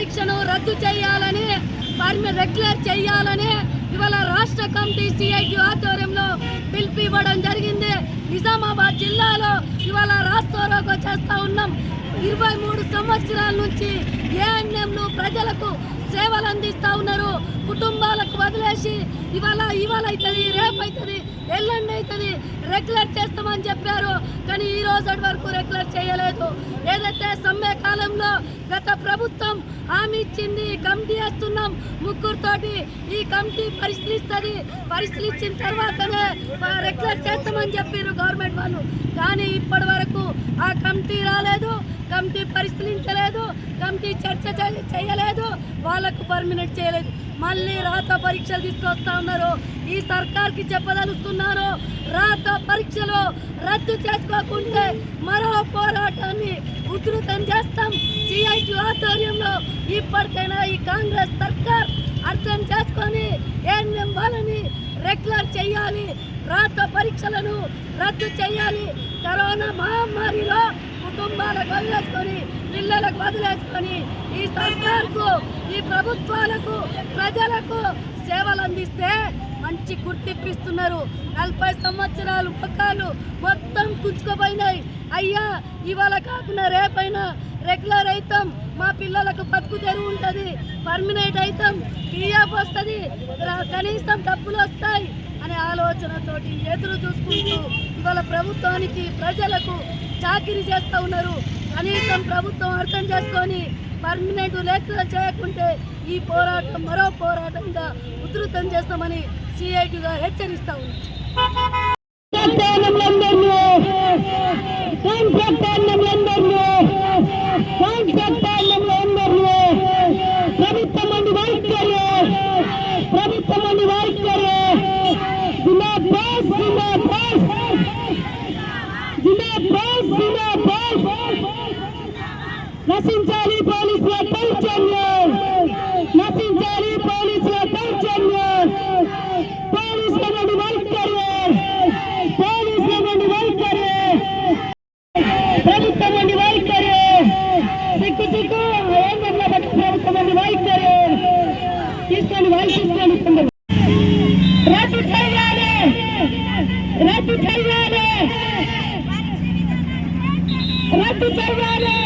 పరీక్షను రద్దు చేయాలని పర్మి రెగ్యులర్ చేయాలని ఇవాళ రాష్ట్ర కమిటీ సిఐటి ఆధ్వర్యంలో పిలుపు ఇవ్వడం జరిగింది. నిజామాబాద్ జిల్లాలో ఇవాళ రాస్తోరోకో చేస్తూ ఉన్నాం. ఇరవై మూడు సంవత్సరాల నుంచి ఏఎన్ఎంలు ప్రజలకు సేవలు అందిస్తూ ఉన్నారు. వదిలేసి ఇవాళ ఇవాళ అవుతుంది రేపు అవుతుంది ఎల్లుండి అవుతుంది రెగ్యులర్ చేస్తామని చెప్పారు. కానీ ఈ రోజు వరకు రెగ్యులర్ చేయలేదు. ఏదైతే సమ్మె కాలంలో గత ప్రభుత్వం హామీ ఇచ్చింది కమిటీ వేస్తున్నాం ముగ్గురుతోటి ఈ కమిటీ పరిశీలిస్తుంది. పరిశీలించిన తర్వాతనే రెగ్యులర్ చేస్తామని చెప్పారు గవర్నమెంట్ వాళ్ళు. కానీ ఇప్పటి వరకు ఆ కమిటీ రాలేదు కమిటీ పరిశీలించలేదు కమిటీ చర్చ చేయలేదు వాళ్ళకు పర్మినెంట్ చేయలేదు. మళ్ళీ రాత పరీక్షలు తీసుకొస్తా ఉన్నారు. ఈ సర్కార్కి చెప్పదలుస్తున్నారు రాత పరీక్షలు రద్దు చేసుకోకుంటే మరో పోరాటాన్ని ఉధృతం చేస్తాం. సిఐటి ఆధ్వర్యంలో ఇప్పటికైనా ఈ కాంగ్రెస్ సర్కార్ అర్థం చేసుకొని ఏఎన్ఎం వాళ్ళని రెగ్యులర్ చేయాలి రాత పరీక్షలను రద్దు చేయాలి. కరోనా మహమ్మారిలో కుటుంబాలకు వదిలేసుకొని పిల్లలకు వదిలేసుకొని సర్కార్కు ఈ ప్రభుత్వాలకు ప్రజలకు సేవలు అందిస్తే మంచి గుర్తిప్పిస్తున్నారు. నలభై సంవత్సరాలు పక్కాలు మొత్తం కుంచుకుపోయినాయి. అయ్యా ఇవాళ కాకుండా రేపైనా రెగ్యులర్ అవుతాం మా పిల్లలకు పక్కు తెరువు ఉంటుంది. పర్మినెంట్ అవుతాం పిఎఫ్ వస్తుంది కనీసం డబ్బులు వస్తాయి అనే ఆలోచనతోటి ఎదురు చూసుకుంటూ ఇవాళ ప్రభుత్వానికి ప్రజలకు చాకిరీ చేస్తూ ఉన్నారు. కనీసం ప్రభుత్వం అర్థం చేసుకొని పర్మనెంట్ లేఖలు చేయకుంటే ఈ పోరాటం మరో పోరాటంగా ఉధృతం చేస్తామని సిఐటిగా హెచ్చరిస్తా నశించాలి. వాయిస్ రద్దు చేయాలి రద్దు చేయాలి రద్దు చేయాలి